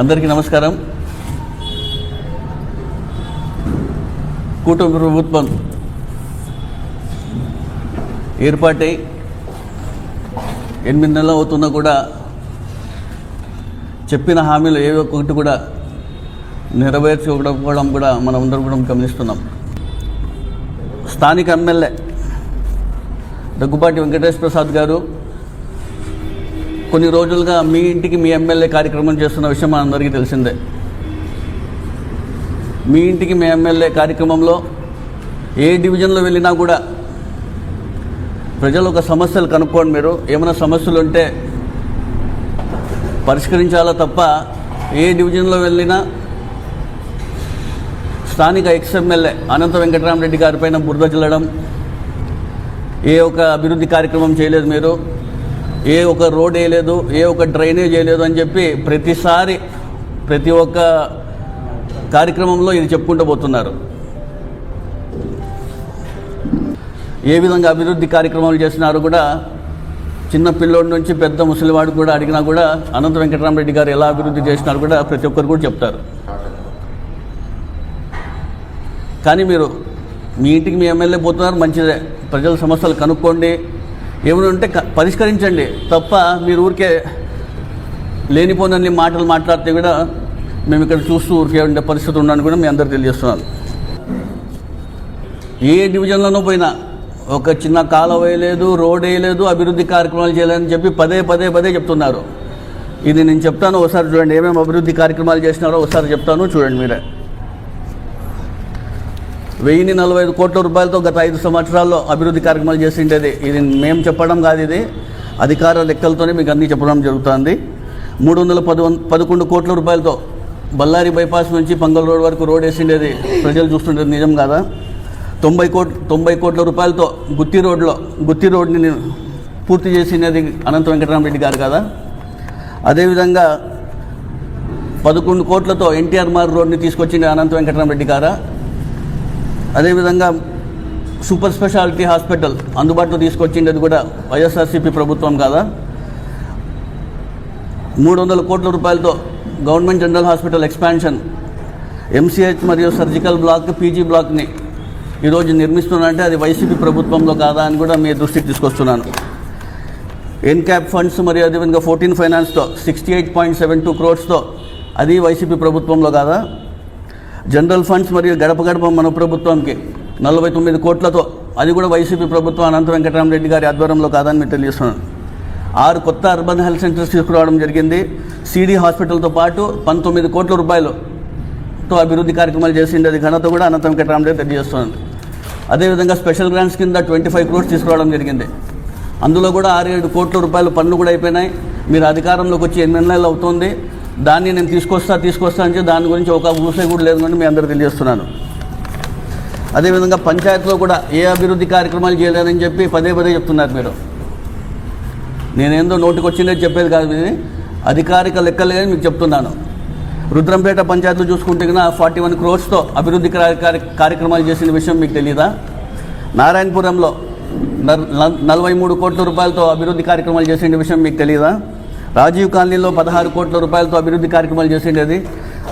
అందరికీ నమస్కారం. కూటమి ప్రభుత్వం ఏర్పాటై ఎనిమిది నెలలు అవుతున్నా కూడా చెప్పిన హామీలు ఏ ఒక్కటి కూడా నెరవేర్చుకోవడం కూడా మనం అందరం కూడా గమనిస్తున్నాం. స్థానిక ఎమ్మెల్యే దగ్గుబాటి వెంకటేశ్వర ప్రసాద్ గారు కొన్ని రోజులుగా మీ ఇంటికి మీ ఎమ్మెల్యే కార్యక్రమం చేస్తున్న విషయం మనందరికీ తెలిసిందే. మీ ఇంటికి మీ ఎమ్మెల్యే కార్యక్రమంలో ఏ డివిజన్లో వెళ్ళినా కూడా ప్రజలు ఒక సమస్యలు కనుక్కోండి మీరు. ఏమైనా సమస్యలు ఉంటే పరిష్కరించాలా తప్ప ఏ డివిజన్లో వెళ్ళినా స్థానిక ఎక్స్ ఎమ్మెల్యే అనంత వెంకటరామరెడ్డి గారిపైన బురద చల్లడం ఏ ఒక అభివృద్ధి కార్యక్రమం చేయలేదు మీరు. ఏ ఒక రోడ్ వేయలేదు ఏ ఒక డ్రైనేజ్ వేయలేదు అని చెప్పి ప్రతిసారి ప్రతి ఒక్క కార్యక్రమంలో ఇది చెప్పుకుంటూ పోతున్నారు. ఏ విధంగా అభివృద్ధి కార్యక్రమాలు చేసినారు కూడా చిన్న పిల్లోడి నుంచి పెద్ద ముసలివాడు కూడా అడిగినా కూడా అనంత వెంకటరామరెడ్డి గారు ఎలా అభివృద్ధి చేసినారు కూడా ప్రతి ఒక్కరు కూడా చెప్తారు. కానీ మీరు మీ ఇంటికి మీ ఎమ్మెల్యే పోతున్నారు మంచిదే. ప్రజల సమస్యలు కనుక్కోండి. ఏమైనా ఉంటే క- పరిష్కరించండి. తప్ప మీరు ఊరికే లేనిపోనన్ని మాటలు మాట్లాడితే కూడా మేము ఇక్కడ చూస్తూ ఊరికే ఉండే పరిస్థితి ఉండని కూడా మీ అందరు తెలియజేస్తున్నాను. ఏ డివిజన్లోనూ పోయినా ఒక చిన్న కాలువ వేయలేదు రోడ్ వేయలేదు అభివృద్ధి కార్యక్రమాలు చేయలేదని చెప్పి పదే పదే పదే చెప్తున్నారు. ఇది నేను చెప్తాను ఒకసారి చూడండి ఏమేమి అభివృద్ధి కార్యక్రమాలు చేసినారో ఒకసారి చెప్తాను చూడండి మీరే. వెయ్యిని నలభై ఐదు కోట్ల రూపాయలతో గత ఐదు సంవత్సరాల్లో అభివృద్ధి కార్యక్రమాలు చేసిండేది. ఇది మేము చెప్పడం కాదు ఇది. అధికార లెక్కలతోనే మీకు అన్నీ చెప్పడం జరుగుతుంది. మూడు వందల పది పదకొండు కోట్ల రూపాయలతో బళ్ళారి బైపాస్ నుంచి పంగల్ రోడ్ వరకు రోడ్ వేసిండేది ప్రజలు చూస్తుండేది నిజం కాదా? తొంభై కోట్ తొంభై కోట్ల రూపాయలతో గుత్తి రోడ్లో గుత్తి రోడ్ని పూర్తి చేసినది అనంత వెంకటరామరెడ్డి గారు కదా? అదేవిధంగా పదకొండు కోట్లతో ఎన్టీఆర్ మార్ రోడ్ని తీసుకొచ్చింది అనంత వెంకటరామరెడ్డి గారా? అదేవిధంగా సూపర్ స్పెషాలిటీ హాస్పిటల్ అందుబాటులో తీసుకొచ్చిండేది కూడా వైఎస్ఆర్సీపీ ప్రభుత్వం కాదా? మూడు వందల కోట్ల రూపాయలతో government general hospital expansion. MCH మరియు సర్జికల్ బ్లాక్ పీజీ బ్లాక్ని ఈరోజు నిర్మిస్తున్నారంటే అది వైసీపీ ప్రభుత్వంలో కాదా అని కూడా మీ దృష్టికి తీసుకొస్తున్నాను. ఎన్క్యాప్ ఫండ్స్ మరియు అదేవిధంగా fourteen ఫైనాన్స్తో sixty eight point seven two క్రోడ్స్తో అది వైసీపీ ప్రభుత్వంలో కాదా? జనరల్ ఫండ్స్ మరియు గడప గడప మన ప్రభుత్వంకి నలభై తొమ్మిది కోట్లతో అది కూడా వైసీపీ ప్రభుత్వం అనంత వెంకటరామరెడ్డి గారి ఆధ్వర్యంలో కాదని మీకు తెలియజేస్తున్నాను. ఆరు కొత్త అర్బన్ హెల్త్ సెంటర్స్ తీసుకురావడం జరిగింది. సిడి హాస్పిటల్తో పాటు పంతొమ్మిది కోట్ల రూపాయలతో అభివృద్ధి కార్యక్రమాలు చేసిండేది ఘనత కూడా అనంత వెంకటరామరెడ్డి తెలియజేస్తున్నాను. అదేవిధంగా స్పెషల్ గ్రాంట్స్ కింద ట్వంటీ ఫైవ్ క్రోర్స్ తీసుకురావడం జరిగింది. అందులో కూడా ఆరు ఏడు కోట్ల రూపాయలు పనులు కూడా అయిపోయినాయి. మీరు అధికారంలోకి వచ్చి ఎనిమిది నెలలు అవుతుంది? దాన్ని నేను తీసుకొస్తా తీసుకొస్తా అని చెప్పి దాని గురించి ఒక ఊసే కూడా లేదు అని మీ అందరూ తెలియజేస్తున్నాను. అదేవిధంగా పంచాయతీలో కూడా ఏ అభివృద్ధి కార్యక్రమాలు చేయలేదని చెప్పి పదే పదే చెప్తున్నారు మీరు. నేనేందో నోటికి వచ్చిందే చెప్పేది కాదు ఇది అధికారిక లెక్కలే మీకు చెప్తున్నాను. రుద్రంపేట పంచాయతీలో చూసుకుంటే కన్నా ఫార్టీ వన్ క్రోర్స్తో అభివృద్ధి కార్యక్రమాలు చేసిన విషయం మీకు తెలియదా నారాయణపురంలో నలభై మూడు కోట్ల రూపాయలతో అభివృద్ధి కార్యక్రమాలు చేసిన విషయం మీకు తెలియదా రాజీవ్ కాలనీలో పదహారు కోట్ల రూపాయలతో అభివృద్ధి కార్యక్రమాలు చేసిండేది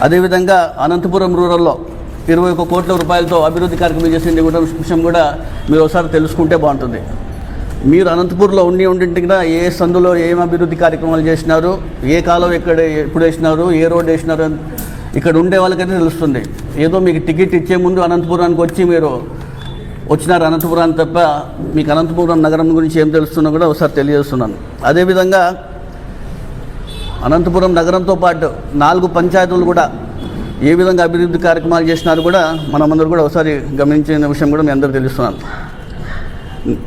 అదేవిధంగా అనంతపురం రూరల్లో ఇరవై ఒక కోట్ల రూపాయలతో అభివృద్ధి కార్యక్రమాలు చేసింది కూడా విషయం కూడా మీరు ఒకసారి తెలుసుకుంటే బాగుంటుంది. మీరు అనంతపూర్లో ఉండి ఉండింటి కూడా ఏ సందులో ఏం అభివృద్ధి కార్యక్రమాలు చేసినారు ఏ కాలం ఎక్కడ ఎప్పుడు వేసినారు ఏ రోడ్ వేసినారు అని ఇక్కడ ఉండే వాళ్ళకైతే తెలుస్తుంది. ఏదో మీకు టికెట్ ఇచ్చే ముందు అనంతపురానికి వచ్చి మీరు వచ్చినారు అనంతపురాన్ని తప్ప మీకు అనంతపురం నగరం గురించి ఏం తెలుస్తున్నా కూడా ఒకసారి తెలియజేస్తున్నాను. అదేవిధంగా అనంతపురం నగరంతో పాటు నాలుగు పంచాయతీలు కూడా ఏ విధంగా అభివృద్ధి కార్యక్రమాలు చేసినారు కూడా మనమందరూ కూడా ఒకసారి గమనించిన విషయం కూడా మీ అందరూ తెలుస్తున్నాను.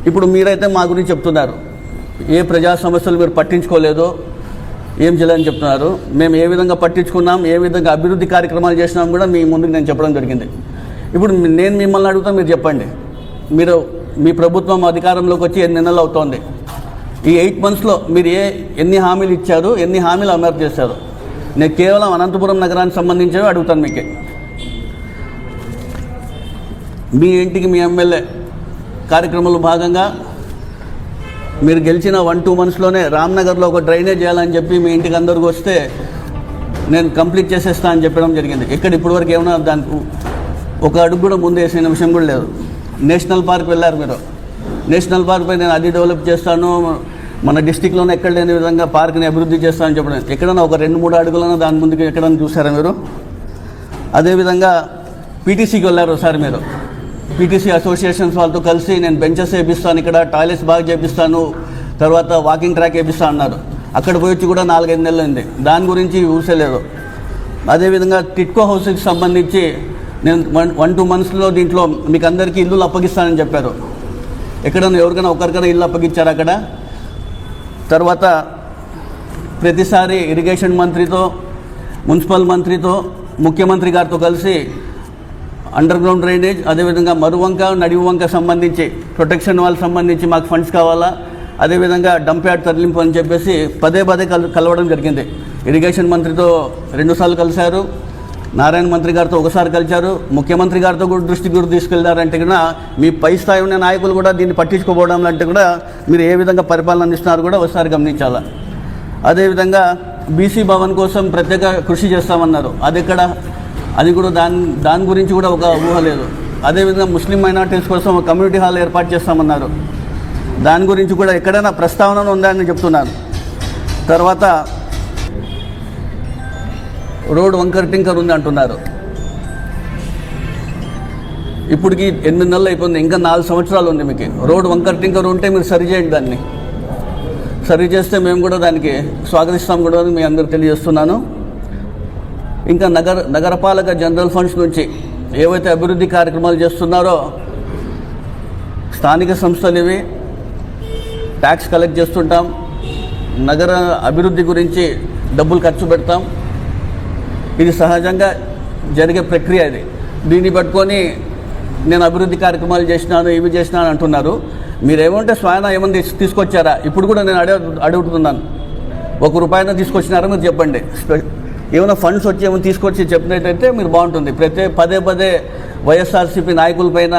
ఇప్పుడు మీరైతే మా గురించి చెప్తున్నారు. ఏ ప్రజా సమస్యలు మీరు పట్టించుకోలేదు? ఏం చేయాలని చెప్తున్నారు. మేము ఏ విధంగా పట్టించుకున్నాం? ఏ విధంగా అభివృద్ధి కార్యక్రమాలు చేసినాం కూడా మీ ముందుకు నేను చెప్పడం జరిగింది. ఇప్పుడు నేను మిమ్మల్ని అడుగుతా మీరు చెప్పండి. మీరు మీ ప్రభుత్వం అధికారంలోకి వచ్చి ఎన్ని నెలలు అవుతోంది? ఈ ఎయిట్ మంత్స్లో మీరు ఏ ఎన్ని హామీలు ఇచ్చారు ఎన్ని హామీలు అమలు చేశారు? నేను కేవలం అనంతపురం నగరానికి సంబంధించినవి అడుగుతాను మీకే. మీ ఇంటికి మీ ఎమ్మెల్యే కార్యక్రమంలో భాగంగా మీరు గెలిచిన వన్ టూ మంత్స్లోనే రామ్నగర్లో ఒక డ్రైనేజ్ చేయాలని చెప్పి మీ ఇంటికి అందరికి వస్తే నేను కంప్లీట్ చేసేస్తా అని చెప్పడం జరిగింది. ఎక్కడ ఇప్పటివరకు ఏమైనా దానికి? ఒక అడుగు కూడా ముందు వేసిన విషయం కూడా లేదు. నేషనల్ పార్క్ వెళ్ళారు మీరు. నేషనల్ పార్క్ పై నేను అది డెవలప్ చేస్తాను మన డిస్టిక్లోనే ఎక్కడ లేని విధంగా పార్క్ని అభివృద్ధి చేస్తానని చెప్పడం. ఎక్కడైనా ఒక రెండు మూడు అడుగులను దాని ముందుకు ఎక్కడైనా చూసారా మీరు? అదేవిధంగా పీటీసీకి వెళ్ళారు ఒకసారి మీరు. పీటీసీ అసోసియేషన్స్ వాళ్ళతో కలిసి నేను బెంచెస్ వేపిస్తాను ఇక్కడ టాయిలెట్స్ బాగా చేపిస్తాను తర్వాత వాకింగ్ ట్రాక్ వేపిస్తాను అన్నారు. అక్కడ పోయి వచ్చి కూడా నాలుగైదు నెలలు అయింది. దాని గురించి ఊసలేదు అదేవిధంగా టిట్కో హౌస్కి సంబంధించి నేను వన్ వన్ టూ మంత్స్లో దీంట్లో మీకు అందరికీ ఇల్లులు అప్పగిస్తానని చెప్పారు. ఎక్కడైనా ఎవరికైనా ఒకరికైనా ఇల్లు అప్పగించారు అక్కడ? తర్వాత ప్రతిసారి ఇరిగేషన్ మంత్రితో మున్సిపల్ మంత్రితో ముఖ్యమంత్రి గారితో కలిసి అండర్ గ్రౌండ్ డ్రైనేజ్ అదేవిధంగా మరువంక నడివి వంక సంబంధించి ప్రొటెక్షన్ వాళ్ళకి సంబంధించి మాకు ఫండ్స్ కావాలా అదేవిధంగా డంప్ యార్డ్ తరలింపు అని చెప్పేసి పదే పదే కల్ కలవడం జరిగింది. ఇరిగేషన్ మంత్రితో రెండుసార్లు కలిశారు. నారాయణ మంత్రి గారితో ఒకసారి కలిశారు. ముఖ్యమంత్రి గారితో కూడా దృష్టి కూడా తీసుకెళ్ళారంటే కూడా మీ పై స్థాయి ఉన్న నాయకులు కూడా దీన్ని పట్టించుకోపోవడం అంటే కూడా మీరు ఏ విధంగా పరిపాలన అందిస్తున్నారు కూడా ఒకసారి గమనించాలా? అదేవిధంగా బీసీ భవన్ కోసం ప్రత్యేక కృషి చేస్తామన్నారు. అది ఎక్కడ? అది కూడా దాని దాని గురించి కూడా ఒక ఊహ లేదు. అదేవిధంగా ముస్లిం మైనార్టీస్ కోసం ఒక కమ్యూనిటీ హాల్ ఏర్పాటు చేస్తామన్నారు. దాని గురించి కూడా ఎక్కడైనా ప్రస్తావన ఉందా అని చెప్తున్నాను తర్వాత రోడ్ వంకర్ టింకర్ ఉంది అంటున్నారు. ఇప్పటికి ఎనిమిది నెలలు అయిపోయింది? ఇంకా నాలుగు సంవత్సరాలు ఉంది మీకు. రోడ్ వంకర్ టింకర్ ఉంటే మీరు సరి చేయండి దాన్ని. సరి చేస్తే మేము కూడా దానికి స్వాగతిస్తాం కూడా అని మీ అందరికి తెలియజేస్తున్నాను. ఇంకా నగర నగరపాలక జనరల్ ఫండ్స్ నుంచి ఏవైతే అభివృద్ధి కార్యక్రమాలు చేస్తున్నారో స్థానిక సంస్థలు ఇవి ట్యాక్స్ కలెక్ట్ చేస్తుంటాం నగర అభివృద్ధి గురించి డబ్బులు ఖర్చు పెడతాం. ఇది సహజంగా జరిగే ప్రక్రియ ఇది. దీన్ని పట్టుకొని నేను అభివృద్ధి కార్యక్రమాలు చేసినాను ఇవి చేసినాను అంటున్నారు. మీరేమంటే స్వయం ఏమైనా తీసుకొచ్చారా? ఇప్పుడు కూడా నేను అడుగు అడుగుతున్నాను. ఒక రూపాయిన తీసుకొచ్చినారా మీరు చెప్పండి. ఏమైనా ఫండ్స్ వచ్చి ఏమైనా తీసుకొచ్చి చెప్పినట్టయితే మీరు బాగుంటుంది. ప్రతి పదే పదే వైఎస్ఆర్సీపీ నాయకులపైన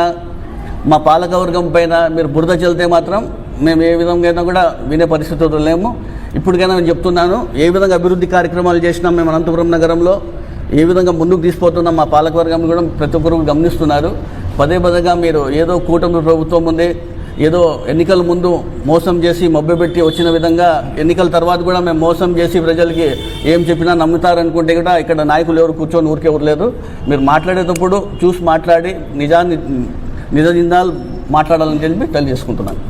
మా పాలకవర్గం పైన మీరు బురద చెల్తే మాత్రం మేము ఏ విధంగా కూడా వినే పరిస్థితుల్లో లేము. ఇప్పటికైనా నేను చెప్తున్నాను ఏ విధంగా అభివృద్ధి కార్యక్రమాలు చేసినాం మేము అనంతపురం నగరంలో ఏ విధంగా ముందుకు తీసుకుపోతున్నాం మా పాలకవర్గం కూడా ప్రతి ఒక్కరు గమనిస్తున్నారు. పదే పదేగా మీరు ఏదో కూటమి ప్రభుత్వం ఉంది ఏదో ఎన్నికల ముందు మోసం చేసి మభ్యపెట్టి వచ్చిన విధంగా ఎన్నికల తర్వాత కూడా మేము మోసం చేసి ప్రజలకి ఏం చెప్పినా నమ్ముతారనుకుంటే కూడా ఇక్కడ నాయకులు ఎవరు కూర్చొని ఊరికే ఊరలేదు. మీరు మాట్లాడేటప్పుడు చూసి మాట్లాడి నిజాన్ని నిజ నిందాలు మాట్లాడాలని చెప్పి తెలియజేసుకుంటున్నాను.